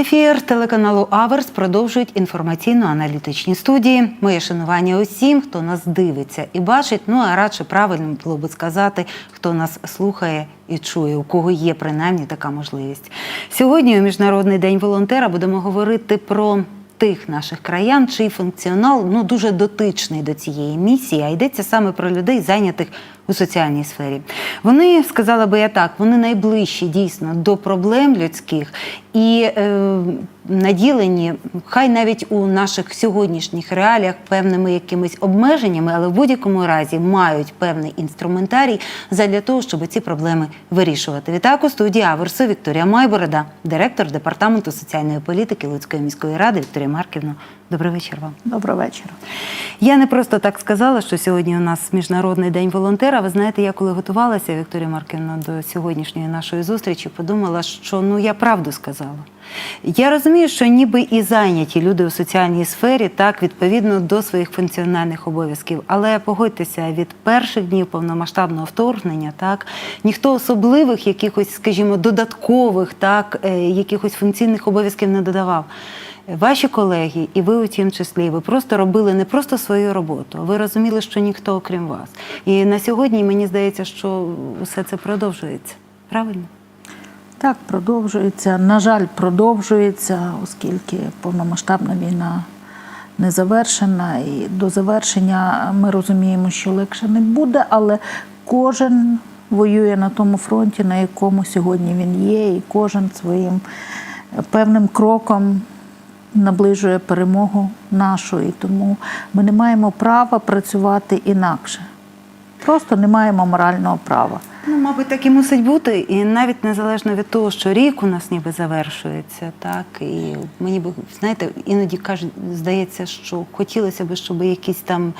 Ефір телеканалу Аверс продовжують інформаційно-аналітичні студії. Моє шанування усім, хто нас дивиться і бачить. Ну а радше правильно було би сказати, хто нас слухає і чує, у кого є принаймні така можливість. Сьогодні, у Міжнародний день волонтера, будемо говорити про тих наших краян, чий функціонал ну дуже дотичний до цієї місії, а йдеться саме про людей, зайнятих у соціальній сфері. Вони сказала би я так, вони найближчі дійсно до проблем людських і е, наділені, хай навіть у наших сьогоднішніх реаліях певними якимись обмеженнями, але в будь-якому разі мають певний інструментарій задля того, щоб ці проблеми вирішувати. Відтак у студії Аверсу Вікторія Майборода, директор департаменту соціальної політики Луцької міської ради Вікторія Марківна. Добрий вечір вам. Доброго вечора. Я не просто так сказала, що сьогодні у нас міжнародний день волонтера. Ви знаєте, я коли готувалася, Вікторія Марківна, до сьогоднішньої нашої зустрічі, подумала, що ну я правду сказала. Я розумію, що ніби і зайняті люди у соціальній сфері так відповідно до своїх функціональних обов'язків. Але погодьтеся, від перших днів повномасштабного вторгнення, так ніхто особливих якихось, скажімо, додаткових, так е, якихось функційних обов'язків не додавав. Ваші колеги, і ви у тім числі, ви просто робили не просто свою роботу, ви розуміли, що ніхто окрім вас. І на сьогодні мені здається, що все це продовжується. Правильно? Так, продовжується. На жаль, продовжується, оскільки повномасштабна війна не завершена. І до завершення ми розуміємо, що легше не буде, але кожен воює на тому фронті, на якому сьогодні він є, і кожен своїм певним кроком наближує перемогу нашу. І тому ми не маємо права працювати інакше. Просто не маємо морального права. Ну, мабуть, так і мусить бути, і навіть незалежно від того, що рік у нас ніби завершується, так і мені би знаєте, іноді кажуть, здається, що хотілося б, щоб якісь там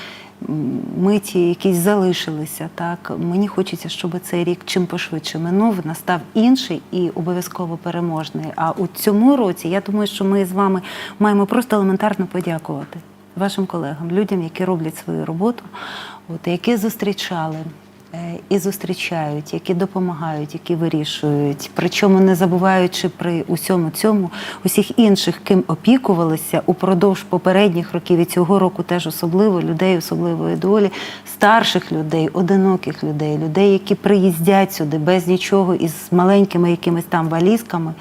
миті, якісь залишилися. Так мені хочеться, щоб цей рік чим пошвидше минув, настав інший і обов'язково переможний. А у цьому році я думаю, що ми з вами маємо просто елементарно подякувати вашим колегам, людям, які роблять свою роботу, от які зустрічали. Е, і зустрічають, які допомагають, які вирішують. Причому не забуваючи при усьому цьому усіх інших, ким опікувалися упродовж попередніх років і цього року теж особливо людей особливої долі, старших людей, одиноких людей, людей, які приїздять сюди без нічого із маленькими якимись там валізками.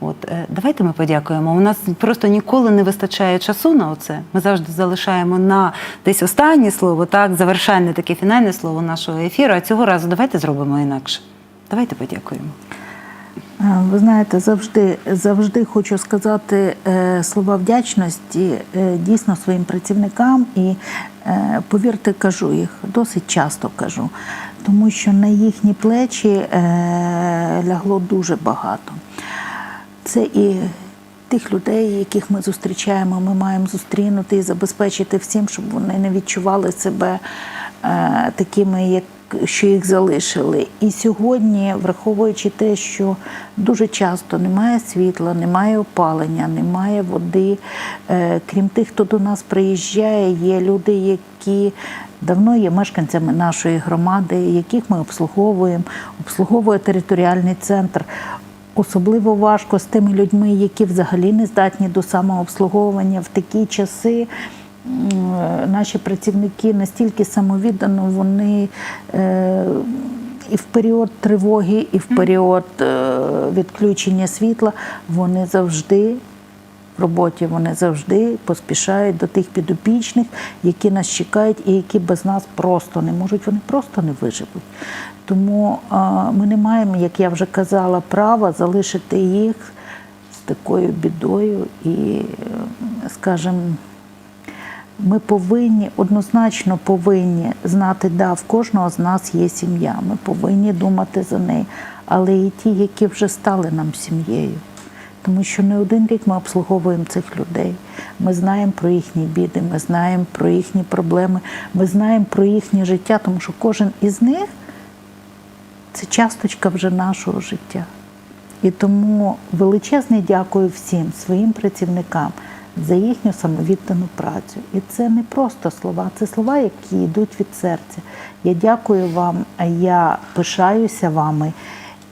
От е, давайте ми подякуємо. У нас просто ніколи не вистачає часу на оце. Ми завжди залишаємо на десь останнє слово, так завершальне таке фінальне слово нашого ефіру. А цього разу давайте зробимо інакше. Давайте подякуємо. Е, Ви знаєте, завжди, завжди хочу сказати е, слова вдячності дійсно своїм працівникам і повірте, кажу їх досить часто кажу, тому що на їхні плечі лягло дуже багато. Це і тих людей, яких ми зустрічаємо, ми маємо зустрінути і забезпечити всім, щоб вони не відчували себе е, такими, як що їх залишили. І сьогодні, враховуючи те, що дуже часто немає світла, немає опалення, немає води. Е, крім тих, хто до нас приїжджає, є люди, які давно є мешканцями нашої громади, яких ми обслуговуємо, обслуговує територіальний центр. Особливо важко з тими людьми, які взагалі не здатні до самообслуговування в такі часи. Наші працівники настільки самовіддано, вони е, і в період тривоги, і в період е, відключення світла вони завжди в роботі, вони завжди поспішають до тих підопічних, які нас чекають і які без нас просто не можуть, вони просто не виживуть. Тому ми не маємо, як я вже казала, права залишити їх з такою бідою і, е, скажімо, ми повинні однозначно повинні знати, да, в кожного з нас є сім'я. Ми повинні думати за неї, але і ті, які вже стали нам сім'єю. Тому що не один рік ми обслуговуємо цих людей. Ми знаємо про їхні біди, ми знаємо про їхні проблеми, ми знаємо про їхнє життя, тому що кожен із них це часточка вже нашого життя. І тому величезне дякую всім своїм працівникам за їхню самовіддану працю. І це не просто слова, це слова, які йдуть від серця. Я дякую вам, я пишаюся вами,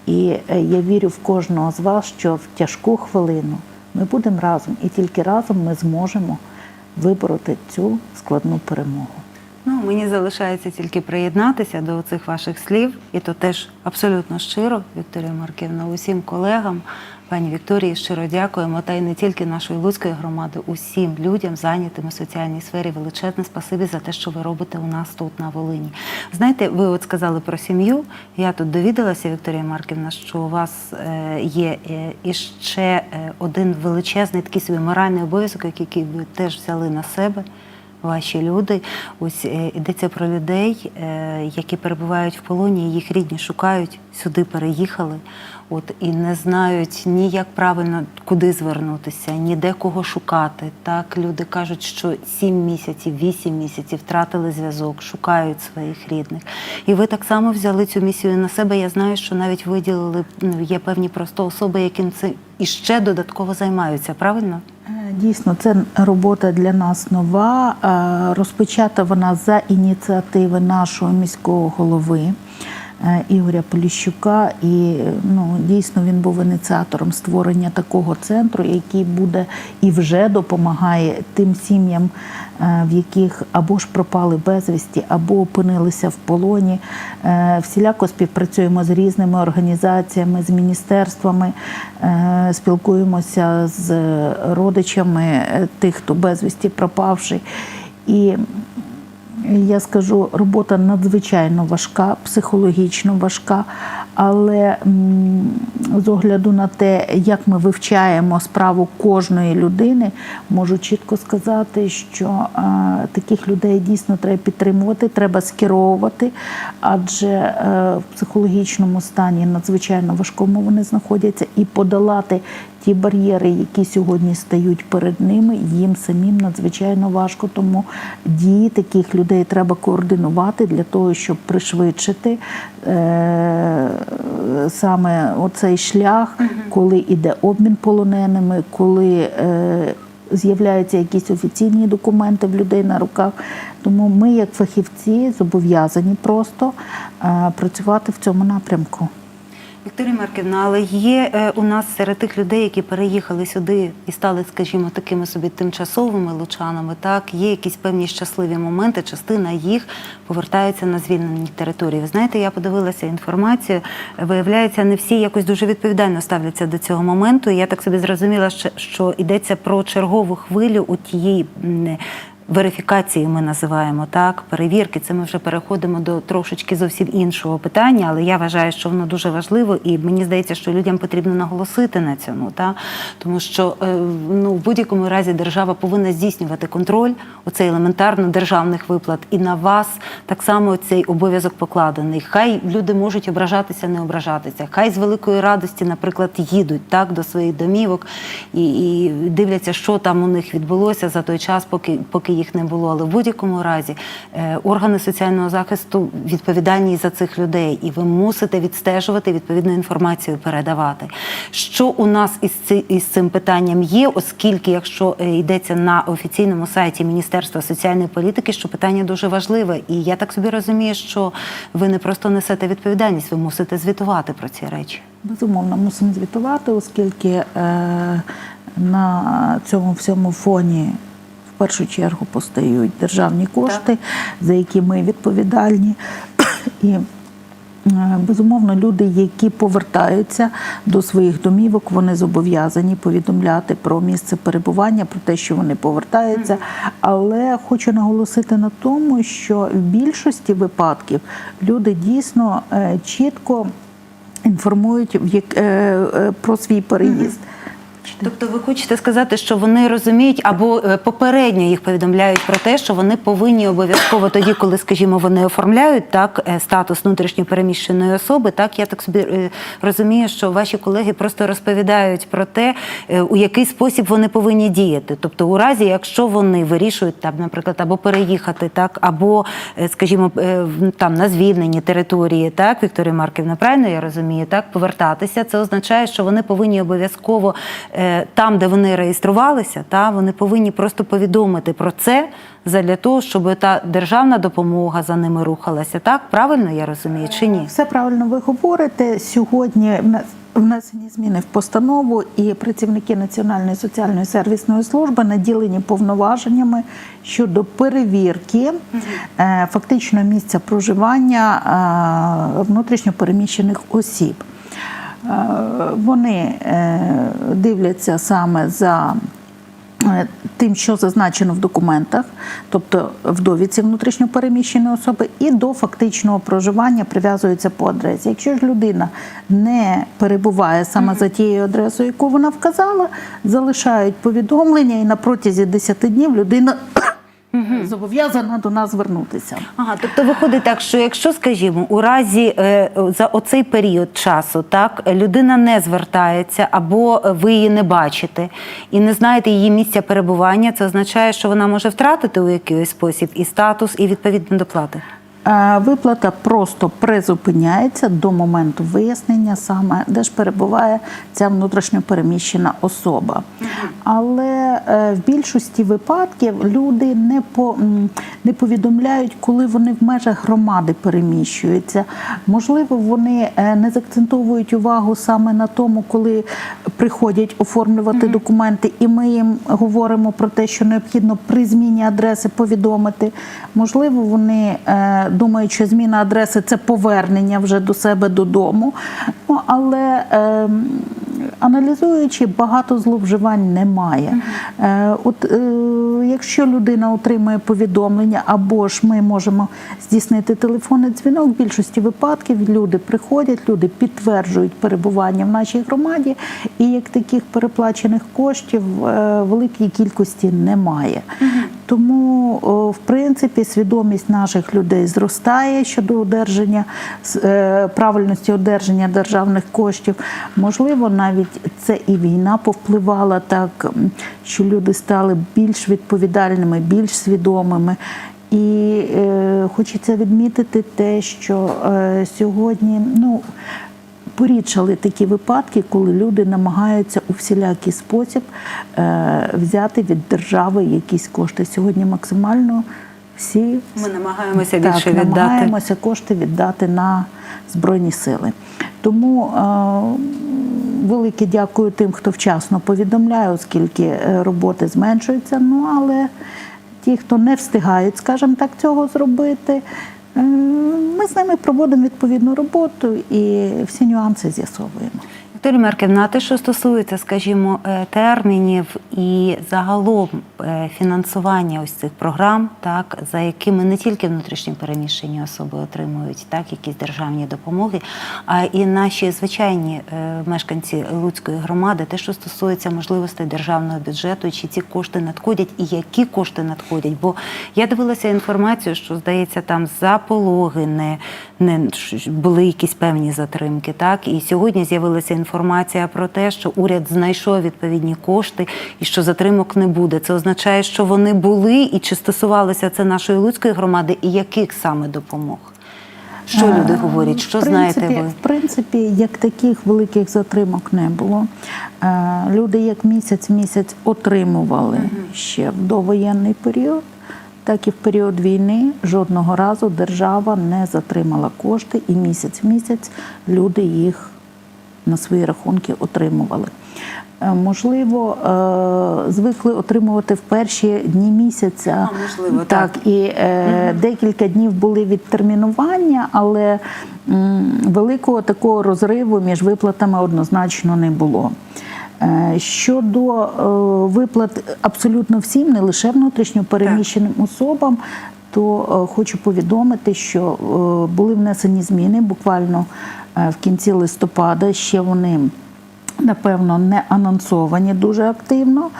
і е, я вірю в кожного з вас, що в тяжку хвилину Ми будемо разом, і тільки разом ми зможемо вибороти цю складну перемогу. Мені залишається тільки приєднатися до цих ваших слів, і то теж абсолютно щиро, Вікторія Марківна, усім колегам, пані Вікторії, щиро дякуємо. Та й не тільки нашої Луцької громади, усім людям, зайнятим у соціальній сфері. Величезне спасибі за те, що ви робите у нас тут на Волині. Знаєте, ви от сказали про сім'ю. Я тут довідалася, Вікторія Марківна, що у вас е, є е, іще е, один величезний такий собі моральний обов'язок, який ви теж взяли на себе ваші люди. Ось е, йдеться про людей, е, які перебувають в полоні, їх рідні шукають, сюди переїхали. От і не знають ні як правильно куди звернутися, ні де кого шукати. Так люди кажуть, що сім місяців, вісім місяців втратили зв'язок, шукають своїх рідних. І ви так само взяли цю місію на себе. Я знаю, що навіть виділили ну, є певні просто особи, яким це іще додатково займаються. Правильно? Дійсно, це робота для нас нова. Е, Розпочата вона за ініціативи нашого міського голови Ігоря Поліщука. І ну, дійсно він був ініціатором створення такого центру, який буде і вже допомагає тим сім'ям, е, в яких або ж пропали безвісті, або опинилися в полоні. Е, Всіляко співпрацюємо з різними організаціями, з міністерствами, е, спілкуємося з родичами е, тих, хто безвісті пропавший. І я скажу, робота надзвичайно важка, психологічно важка, але з огляду на те, як ми вивчаємо справу кожної людини, можу чітко сказати, що таких людей дійсно треба підтримувати, треба скеровувати, адже е, в психологічному стані надзвичайно важкому вони знаходяться і подолати ті бар'єри, які сьогодні стають перед ними, їм самим надзвичайно важко. Тому дії таких людей треба координувати для того, щоб пришвидшити е- саме оцей шлях, коли йде обмін полоненими, коли е- з'являються якісь офіційні документи в людей на руках. Тому ми, як фахівці, зобов'язані просто е- працювати в цьому напрямку. Вікторія Марківна, але є е, у нас серед тих людей, які переїхали сюди і стали, скажімо, такими собі тимчасовими лучанами, так є якісь певні щасливі моменти. Частина їх повертається на звільнені території. Ви знаєте, я подивилася інформацію. Виявляється, не всі якось дуже відповідально ставляться до цього моменту. Я так собі зрозуміла, що йдеться про чергову хвилю у тієї. Верифікації ми називаємо так, перевірки. Це ми вже переходимо до трошечки зовсім іншого питання, але я вважаю, що воно дуже важливо, і мені здається, що людям потрібно наголосити на цьому, та тому що е, ну в будь-якому разі держава повинна здійснювати контроль, оцей елементарно державних виплат, і на вас так само цей обов'язок покладений. Хай люди можуть ображатися, не ображатися. Хай з великої радості, наприклад, їдуть так до своїх домівок і, і дивляться, що там у них відбулося за той час, поки поки їх не було. Але в будь-якому разі е, органи соціального захисту відповідальні за цих людей, і ви мусите відстежувати відповідну інформацію, передавати. Що у нас із ци- із цим питанням є, оскільки, якщо е, йдеться на офіційному сайті Міністерства соціальної політики, що питання дуже важливе, і я так собі розумію, що ви не просто несете відповідальність, ви мусите звітувати про ці речі. Безумовно, мусимо звітувати, оскільки е, на цьому всьому фоні першу чергу постають державні кошти, за які ми відповідальні. І е, Безумовно, люди, які повертаються до своїх домівок, вони зобов'язані повідомляти про місце перебування, про те, що вони повертаються. Але хочу наголосити на тому, що в більшості випадків люди дійсно е, чітко інформують як- е, про свій переїзд. Тобто ви хочете сказати, що вони розуміють або е, попередньо їх повідомляють про те, що вони повинні обов'язково тоді, коли, скажімо, вони оформляють так е, статус внутрішньопереміщеної особи. Так я так собі е, розумію, що ваші колеги просто розповідають про те, у який спосіб вони повинні діяти. Тобто, у разі, якщо вони вирішують там, наприклад, або переїхати, так, або, скажімо, там на звільнені території, так, Вікторія Марківна, правильно я розумію, так, повертатися, це означає, що вони повинні обов'язково там, де вони реєструвалися, та вони повинні просто повідомити про це для того, щоб та державна допомога за ними рухалася. Так правильно я розумію чи ні? Все правильно ви говорите. Сьогодні Внесені зміни в постанову, і працівники Національної соціальної сервісної служби наділені повноваженнями щодо перевірки е, фактичного місця проживання е, внутрішньопереміщених осіб. Е, Вони е, дивляться саме за е, тим, що зазначено в документах, тобто в довідці внутрішньопереміщеної особи, і до фактичного проживання прив'язується по адресі. Якщо ж людина не перебуває саме за тією адресою, яку вона вказала, залишають повідомлення, і на протязі 10 днів людина зобов'язана до нас звернутися. Ага, тобто виходить так, що якщо, скажімо, у разі е, за оцей період часу, так людина не звертається або ви її не бачите і не знаєте її місця перебування, це означає, що вона може втратити у якийсь спосіб і статус, і відповідно доплати. Е, Виплата просто призупиняється до моменту вияснення саме, де ж перебуває ця внутрішньо переміщена особа. Але е, в більшості випадків люди не, по, не повідомляють, коли вони в межах громади переміщуються. Можливо, вони е, не закцентовують увагу саме на тому, коли приходять оформлювати документи, і ми їм говоримо про те, що необхідно при зміні адреси повідомити. Можливо, вони е, думають, що зміна адреси це повернення вже до себе додому. Ну, але е, аналізуючи, багато зловживань немає. Е, от е, якщо людина отримує повідомлення, або ж ми можемо здійснити телефонний дзвінок, в більшості випадків люди приходять, люди підтверджують перебування в нашій громаді, і як таких переплачених коштів е, великій кількості немає. Тому, о, в принципі, свідомість наших людей зростає щодо одержання правильності одержання державних коштів. Можливо, навіть це і війна повпливала так, що люди стали більш відповідальними, більш свідомими. І е, хочеться відмітити те, що е, сьогодні, ну. Порідшали такі випадки, коли люди намагаються у всілякий спосіб е, взяти від держави якісь кошти. Сьогодні максимально всі Ми намагаємося так, більше віддати. намагаємося кошти віддати на Збройні сили. Тому е, велике дякую тим, хто вчасно повідомляє, оскільки е, роботи зменшуються. Ну але ті, хто не встигають, скажімо так, цього зробити. е, Ми з ними проводимо відповідну роботу і всі нюанси з'ясовуємо. Вікторія Марківна, те, що стосується, скажімо, е, термінів і загалом е, фінансування ось цих програм, так за якими не тільки внутрішні переміщені особи отримують так якісь державні допомоги, а і наші звичайні е, мешканці Луцької громади, те, що стосується можливостей державного бюджету, чи ці кошти надходять, і які кошти надходять. Бо я дивилася інформацію, що здається, там за пологи не, не були якісь певні затримки. Так і сьогодні з'явилася інформація про те, що уряд знайшов відповідні кошти і що затримок не буде. Це означає, що вони були, і чи стосувалося це нашої луцької громади, і яких саме допомог? Що люди говорять? Що в принципі, знаєте ви? В принципі, як таких великих затримок не було. Е, Люди як місяць місяць отримували ще в довоєнний період, так і в період війни жодного разу держава не затримала кошти, і місяць місяць люди їх на свої рахунки отримували. Е, Можливо, е, звикли отримувати в перші дні місяця. А, можливо, так. і е, декілька днів були відтермінування, але великого такого розриву між виплатами однозначно не було. Щодо виплат абсолютно всім, не лише внутрішньо переміщеним особам, то хочу повідомити, що були внесені зміни буквально в кінці листопада. Ще вони напевно, не анонсовані дуже активно.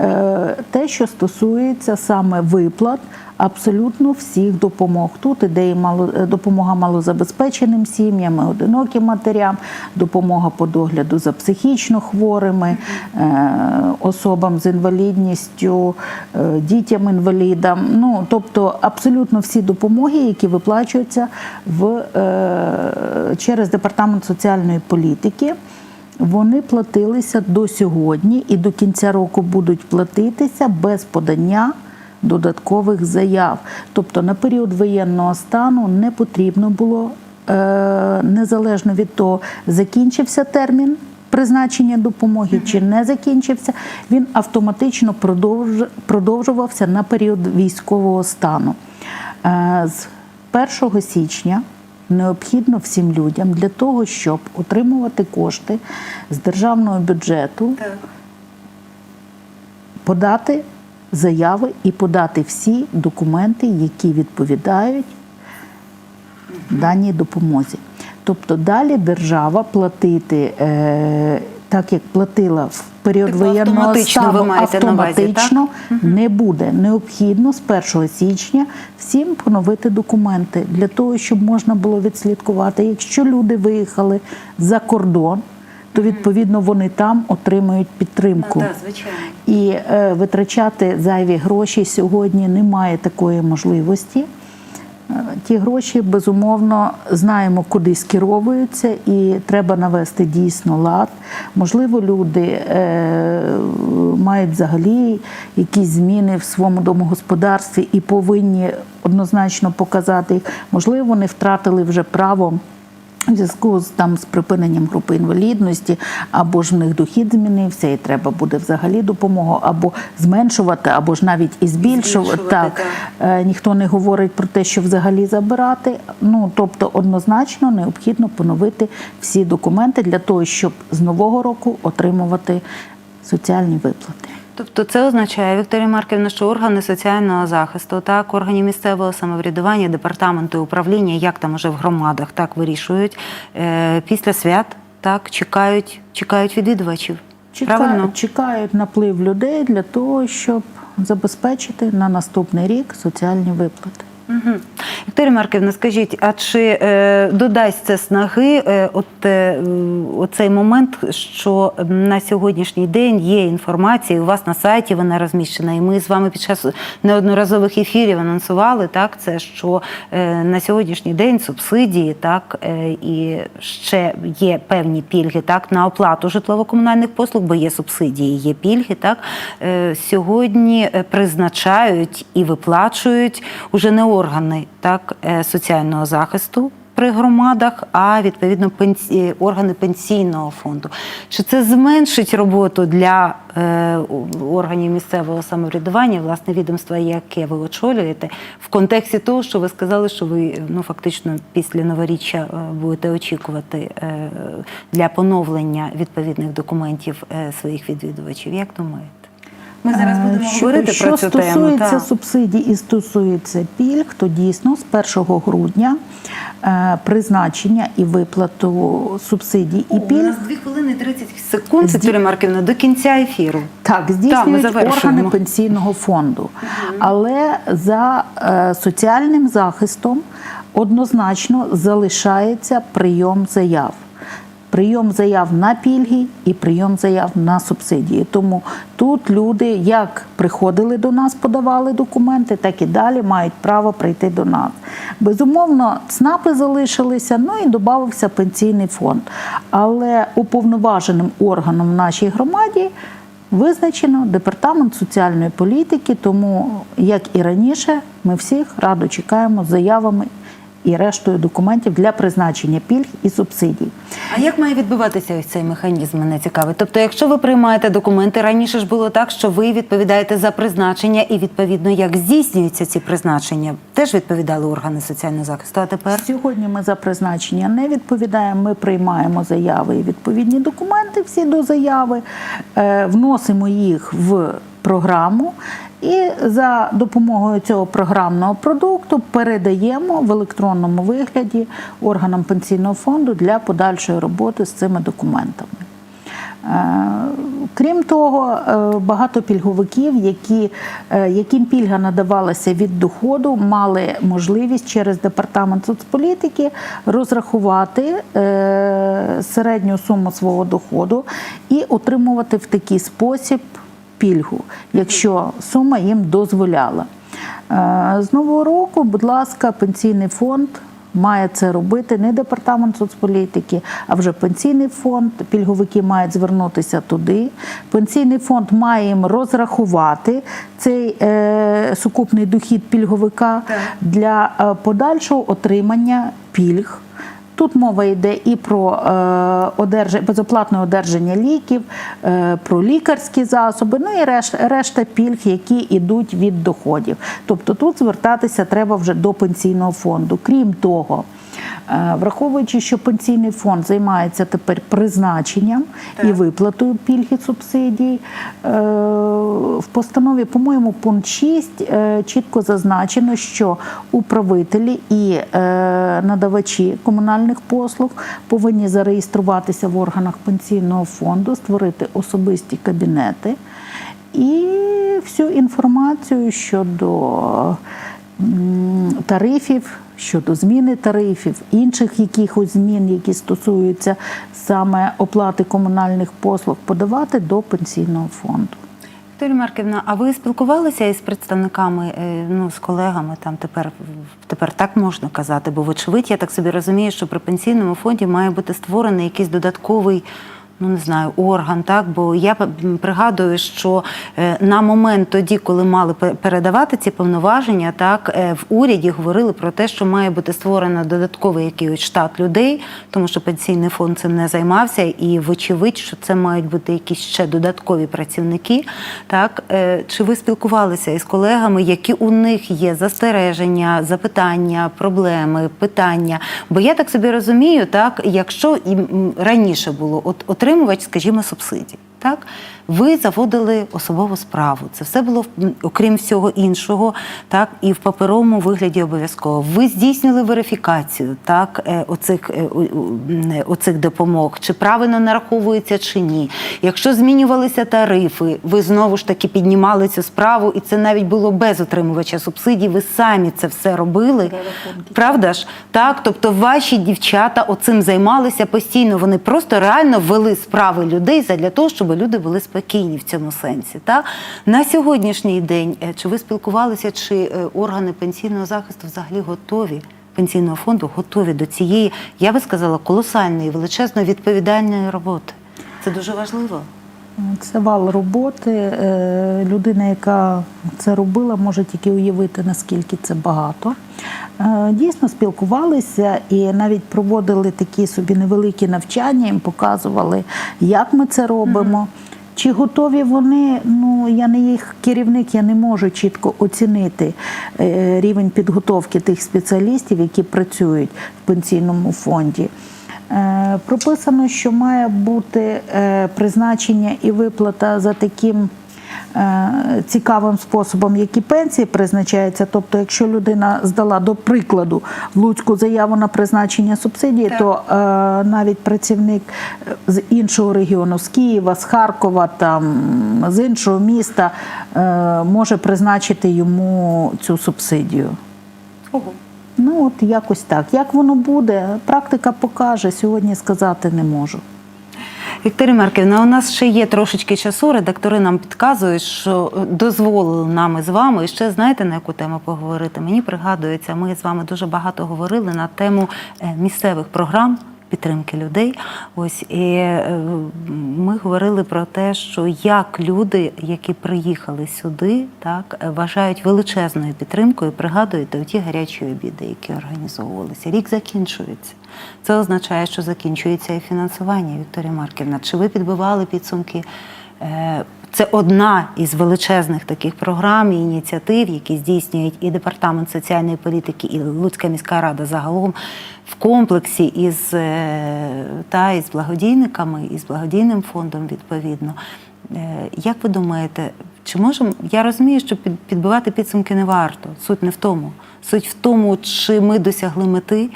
Е, Те, що стосується саме виплат абсолютно всіх допомог. Тут іде і мало, е, допомога малозабезпеченим сім'ям, одиноким матерям, допомога по догляду за психічно хворими, е, особам з інвалідністю, дітям-інвалідам. Ну, тобто абсолютно всі допомоги, які виплачуються в, через департамент соціальної політики. Вони платилися до сьогодні і до кінця року будуть платитися без подання додаткових заяв. Тобто на період воєнного стану не потрібно було е, незалежно від того, закінчився термін призначення допомоги чи не закінчився, він автоматично продовж- продовжувався на період військового стану. Е, З 1 січня необхідно всім людям для того, щоб отримувати кошти з державного бюджету, подати заяви і подати всі документи, які відповідають даній допомозі. Тобто далі держава платити, е, так як платила в період Типу воєнного автоматично ви стану, маєте на автоматично не буде. Необхідно з 1 січня всім поновити документи для того, щоб можна було відслідкувати. Якщо люди виїхали за кордон, то відповідно вони там отримують підтримку. Так, звичайно. І е, витрачати зайві гроші сьогодні немає такої можливості. Ті гроші, безумовно, знаємо, куди скеровуються, і треба навести дійсно лад. Можливо, люди е, мають взагалі якісь зміни в своєму домогосподарстві і повинні однозначно показати їх. Можливо, вони втратили вже право. В зв'язку з там з припиненням групи інвалідності, або ж в них дохід змінився, і треба буде взагалі допомогу або зменшувати, або ж навіть і збільшувати. Збільшувати, так. так. Е, ніхто не говорить про те, що взагалі забирати. Ну тобто, однозначно необхідно поновити всі документи для того, щоб з нового року отримувати соціальні виплати. Тобто це означає, Вікторія Марківна, що органи соціального захисту, так, органи місцевого самоврядування, департаменти управління, як там уже в громадах так вирішують, е, після свят так чекають, чекають відвідувачів. Правильно? Чекають, чекають наплив людей для того, щоб забезпечити на наступний рік соціальні виплати. Угу. Вікторія Марківна, скажіть, а чи е, додасть це снаги е, от, е, оцей момент, що на сьогоднішній день є інформація, у вас на сайті вона розміщена, і ми з вами під час неодноразових ефірів анонсували так, це, що е, на сьогоднішній день субсидії так, е, і ще є певні пільги так, на оплату житлово-комунальних послуг, бо є субсидії, є пільги. Так, е, сьогодні е, призначають і виплачують уже не органи так, е, соціального захисту при громадах, а відповідно пенсі... органи пенсійного фонду. Чи це зменшить роботу для е, органів місцевого самоврядування, власне, відомства, яке ви очолюєте, в контексті того, що ви сказали, що ви ну фактично після новоріччя е, будете очікувати е, для поновлення відповідних документів е, своїх відвідувачів? Як думаєте? Ми зараз Е, будемо що, говорити що про цю тему. стосується так. субсидій і стосується пільг, то дійсно з 1 грудня е, призначення і виплату субсидій і У пільг нас 2 хвилини 30 секунд, Вікторія Марківна, до кінця ефіру. Так, здійснюють завершуємо. органи пенсійного фонду. Але за е, соціальним захистом однозначно залишається прийом заяв. Прийом заяв на пільги і прийом заяв на субсидії. Тому тут люди як приходили до нас, подавали документи, так і далі мають право прийти до нас. Безумовно, ЦНАПи залишилися, ну і додався пенсійний фонд. Але уповноваженим органом в нашій громаді визначено департамент соціальної політики, тому, як і раніше, ми всіх радо чекаємо заявами і рештою документів для призначення пільг і субсидій. А як має відбуватися ось цей механізм? Мене цікавить. Тобто, якщо ви приймаєте документи, раніше ж було так, що ви відповідаєте за призначення, і відповідно як здійснюються ці призначення, теж відповідали органи соціального захисту. А тепер Сьогодні ми за призначення не відповідаємо. Ми приймаємо заяви і відповідні документи всі до заяви, е, вносимо їх в програму. І за допомогою цього програмного продукту передаємо в електронному вигляді органам пенсійного фонду для подальшої роботи з цими документами. Е, Крім того, е, багато пільговиків, які, е, яким пільга надавалася від доходу, мали можливість через департамент соцполітики розрахувати середню суму свого доходу і отримувати в такий спосіб пільгу, якщо сума їм дозволяла. Е, З нового року, будь ласка, пенсійний фонд має це робити не департамент соцполітики, а вже пенсійний фонд. Пільговики мають звернутися туди. Пенсійний фонд має їм розрахувати цей е, сукупний дохід пільговика Так. для е, подальшого отримання пільг. Тут мова йде і про е, безоплатне одержання ліків, е, про лікарські засоби, ну і реш, решта пільг, які йдуть від доходів. Тобто тут звертатися треба вже до пенсійного фонду. Крім того, враховуючи, що пенсійний фонд займається тепер призначенням і виплатою пільг і субсидій, е, в постанові, по-моєму, пункт 6 е, чітко зазначено, що управителі і е, надавачі комунальних послуг повинні зареєструватися в органах пенсійного фонду, створити особисті кабінети. І всю інформацію щодо тарифів, щодо зміни тарифів, інших якихось змін, які стосуються саме оплати комунальних послуг, подавати до пенсійного фонду. Вікторія Марківна, а ви спілкувалися із представниками, е, ну, з колегами там тепер, тепер так можна казати, бо вочевидь, я так собі розумію, що при пенсійному фонді має бути створений якийсь додатковий. Ну, не знаю, орган, так бо я пригадую, що е, на момент тоді, коли мали передавати ці повноваження, так е, в уряді говорили про те, що має бути створено додатковий якийсь штат людей, тому що пенсійний фонд цим не займався, і вочевидь, що це мають бути якісь ще додаткові працівники. Так Е, чи ви спілкувалися із колегами, які у них є застереження, запитання, проблеми, питання? Бо я так собі розумію, так якщо і раніше було от отримувач, скажімо, субсидій. Так, ви заводили особову справу. Це все було окрім всього іншого, так і в паперовому вигляді обов'язково. Ви здійснили верифікацію, так е, оцих, е, е, оцих допомог, чи правильно нараховується чи ні. Якщо змінювалися тарифи, ви знову ж таки піднімали цю справу, і це навіть було без отримувача субсидій. Ви самі це все робили. Правда ж? Так, тобто ваші дівчата оцим займалися постійно. Вони просто реально вели справи людей для того, щоб люди були спокійні в цьому сенсі. Та? На сьогоднішній день, е, чи ви спілкувалися, чи е, органи пенсійного захисту взагалі готові? Пенсійного фонду готові до цієї, я би сказала, колосальної, величезної відповідальної роботи. Це дуже важливо. Це вал роботи. Е, Людина, яка це робила, може тільки уявити, наскільки це багато. Е, Дійсно спілкувалися і навіть проводили такі собі невеликі навчання, їм показували, як ми це робимо. Чи готові вони? Ну я не їх керівник, я не можу чітко оцінити е, рівень підготовки тих спеціалістів, які працюють в пенсійному фонді. Е, Прописано, що має бути е, призначення і виплата за таким е, цікавим способом, як і пенсії призначаються. Тобто, якщо людина здала до прикладу в Луцьку заяву на призначення субсидії, Так. то е, навіть працівник з іншого регіону, з Києва, з Харкова, там з іншого міста, е, може призначити йому цю субсидію. Ого. Ну, от якось так. Як воно буде, практика покаже. Сьогодні сказати не можу. Вікторія Марківна, у нас ще є трошечки часу. Редактори нам підказують, що дозволили нам із вами і ще знаєте на яку тему поговорити. Мені пригадується, ми з вами дуже багато говорили на тему е, місцевих програм. Підтримки людей, ось і е, ми говорили про те, що як люди, які приїхали сюди, так е, вважають величезною підтримкою, пригадуєте ті гарячі обіди, які організовувалися. Рік закінчується. Це означає, що закінчується і фінансування. Вікторія Марківна, чи ви підбивали підсумки? Це одна із величезних таких програм і ініціатив, які здійснюють і департамент соціальної політики, і Луцька міська рада загалом в комплексі із, е, та, із благодійниками, і з благодійним фондом відповідно. Е, Як ви думаєте, чи можемо? Я розумію, що підбивати підсумки не варто. Суть не в тому. Суть в тому, чи ми досягли мети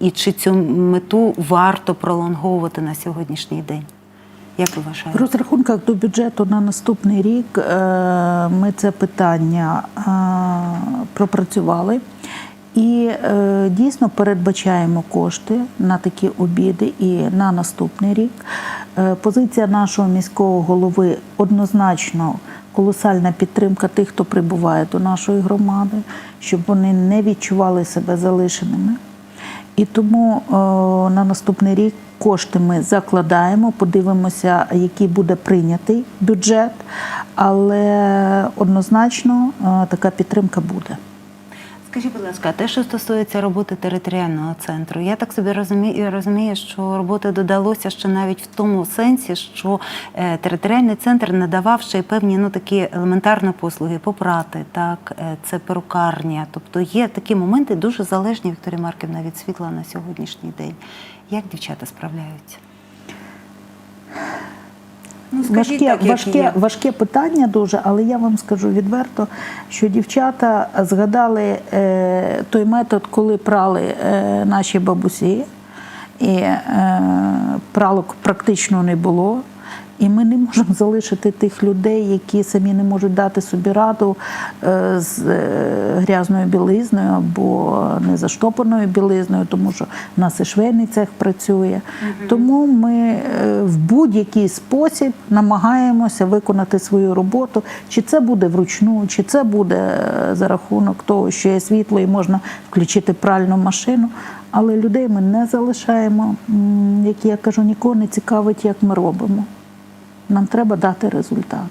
і чи цю мету варто пролонговувати на сьогоднішній день. Як ви В розрахунках до бюджету на наступний рік е, ми це питання е, пропрацювали. І е, дійсно передбачаємо кошти на такі обіди і на наступний рік. Позиція нашого міського голови однозначно колосальна підтримка тих, хто прибуває до нашої громади, щоб вони не відчували себе залишеними. І тому о, на наступний рік кошти ми закладаємо, подивимося, який буде прийнятий бюджет, але однозначно о, така підтримка буде. Скажіть, будь ласка, те, що стосується роботи територіального центру, я так собі розумію, розумію, що роботи додалося ще навіть в тому сенсі, що е, територіальний центр надавав ще й певні ну такі елементарні послуги, попрати, так, е, це перукарня. Тобто є такі моменти дуже залежні Вікторія Марківна від світла на сьогоднішній день. Як дівчата справляються? Ну, скажіть Важке, так, як важке, є. важке питання дуже, але я вам скажу відверто, що дівчата згадали е, той метод, коли прали е, наші бабусі, і е, пралок практично не було. І ми не можемо залишити тих людей, які самі не можуть дати собі раду е, з е, грязною білизною або незаштопаною білизною, тому що в нас і швейний цех працює. Тому ми е, в будь-який спосіб намагаємося виконати свою роботу. Чи це буде вручну, чи це буде за рахунок того, що є світло і можна включити пральну машину. Але людей ми не залишаємо. Як я кажу, нікого не цікавить, як ми робимо. Нам треба дати результат.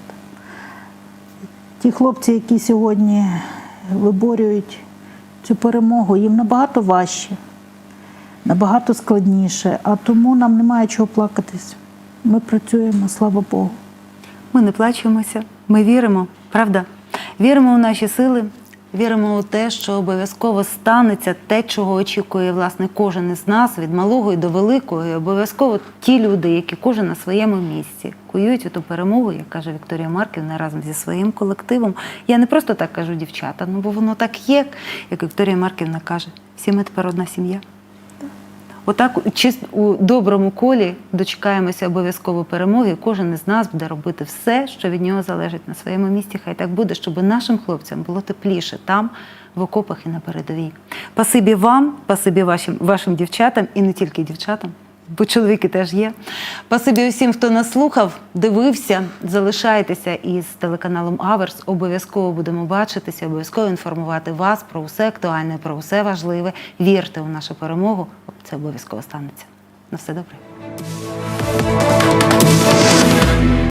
Ті хлопці, які сьогодні виборюють цю перемогу, їм набагато важче, набагато складніше, а тому нам немає чого плакатись. Ми працюємо, слава Богу. Ми не плачемося, ми віримо, правда? Віримо у наші сили, віримо у те, що обов'язково станеться те, чого очікує власне кожен із нас, від малого і до великого. І обов'язково ті люди, які кожен на своєму місці, кують ту перемогу, як каже Вікторія Марківна, разом зі своїм колективом. Я не просто так кажу дівчата, ну бо воно так є, як Вікторія Марківна каже, всі ми тепер одна сім'я. Отак у чис- у доброму колі дочекаємося обов'язково перемоги. Кожен із нас буде робити все, що від нього залежить на своєму місці. Хай так буде, щоб нашим хлопцям було тепліше там, в окопах і на передовій. Пасибі вам, пасибі вашим, вашим дівчатам і не тільки дівчатам. Бо чоловіки теж є. Пасибі усім, хто нас слухав, дивився, залишайтеся із телеканалом Аверс. Обов'язково будемо бачитися, обов'язково інформувати вас про усе актуальне, про усе важливе. Вірте у нашу перемогу. Це обов'язково станеться. На все добре.